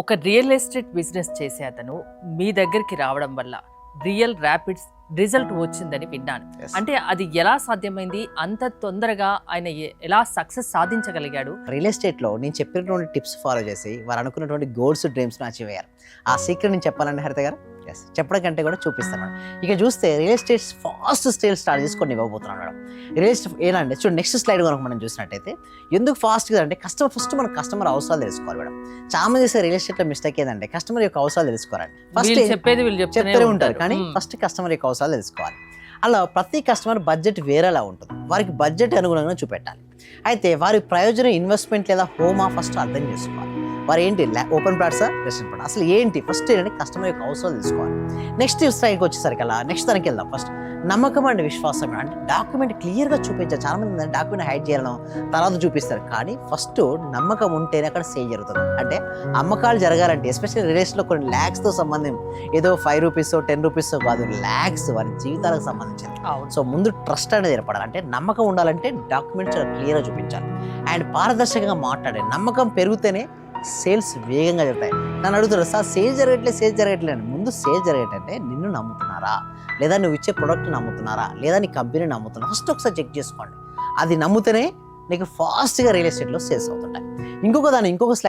ఒక real estate business చేసే అతను మీ దగ్గరికి రావడం వల్ల రియల్ ర్యాపిడ్ రిజల్ట్ వచ్చిందని విన్నాను. అంటే అది ఎలా సాధ్యమైంది? అంత తొందరగా ఆయన ఎలా సక్సెస్ సాధించగలిగాడు? రియల్ ఎస్టేట్లో నేను చెప్పినటువంటి టిప్స్ ఫాలో చేసి వారు అనుకున్నటువంటి గోల్స్ డ్రీమ్స్ని అచీవ్ అయ్యారు. ఆ సీక్రెట్ నేను చెప్పాలండి హరిత గారు ఎస్ చెప్పడం కంటే కూడా చూపిస్తాను మేడం. ఇక చూస్తే real estate fast style start చేసుకొని ఇవ్వబోతున్నాను మేడం. రియల్ ఎస్టేట్ ఏనండి చూడండి నెక్స్ట్ స్లైడ్ కనుక మనం చూసినట్టయితే ఎందుకు ఫాస్ట్గా అంటే కస్టమర్ ఫస్ట్ మన కస్టమర్ అవసరాలు తెలుసుకోవాలి మేడం. చాలా మంది చేసే రియల్ ఎస్టేట్లో మిస్టేక్ ఏంటంటే కస్టమర్ యొక్క అవసరాలు తెలుసుకోరండి ఫస్ట్ చెప్పేది వీళ్ళు చెప్తూనే ఉంటారు. కానీ. ఫస్ట్ కస్టమర్ యొక్క అవసరాలు తెలుసుకోవాలి. అలా ప్రతి కస్టమర్ బడ్జెట్ వేరేలా ఉంటుంది. వారికి బడ్జెట్ అనుగుణంగా చూపెట్టాలి. అయితే వారి ప్రయోజనం ఇన్వెస్ట్మెంట్ లేదా హోమా ఫస్ట్ అర్థం చేసుకోవాలి. వారు ఏంటి ఓపెన్ ప్లాట్సా? Restaurant plot. అసలు ఏంటి? ఫస్ట్ ఏంటంటే కస్టమర్ యొక్క అవసరాలు తెలుసుకోవాలి. నెక్స్ట్ స్ట్రైక్ వచ్చేసరికి అలా నెక్స్ట్ దానికి వెళ్దాం. ఫస్ట్ నమ్మకం అండ్ విశ్వాసం అంటే డాక్యుమెంట్ క్లియర్గా చూపించాలి చాలా మంది డాక్యుమెంట్ హైడ్ చేయడం తర్వాత చూపిస్తారు. కానీ ఫస్ట్ నమ్మకం ఉంటేనే అక్కడ సేల్ జరుగుతుంది. అంటే అమ్మకాలు జరగాలంటే ఎస్పెషల్లీ రిలేషన్లో కొన్ని ల్యాక్స్తో సంబంధం ఏదో ఫైవ్ రూపీస్ టెన్ రూపీస్ కాదు ల్యాక్స్ వారి జీవితాలకు సంబంధించింది సో ముందు ట్రస్ట్ అనేది ఏర్పడాలి. అంటే నమ్మకం ఉండాలంటే డాక్యుమెంట్స్ చాలా క్లియర్గా చూపించాలి. అండ్ పారదర్శకంగా మాట్లాడే నమ్మకం పెరిగితేనే సేల్స్ వేగంగా జరుగుతాయి. నన్ను అడుగుతారు సార్ సేల్ జరగట్లేదు సేల్ జరగట్లేదు ముందు సేల్ జరగటంటే నిన్ను నమ్ముతున్నారా? లేదా నువ్వు ఇచ్చే ప్రోడక్ట్ నమ్ముతున్నారా? లేదా నీ కంపెనీ నమ్ముతున్నారా? ఫస్ట్ ఒకసారి చెక్ చేసుకోండి. అది నమ్ముతేనే నీకు ఫాస్ట్గా రియల్ ఎస్టేట్లో సేల్స్ అవుతుంటాయి. ఇంకొక దాన్ని ఇంకొక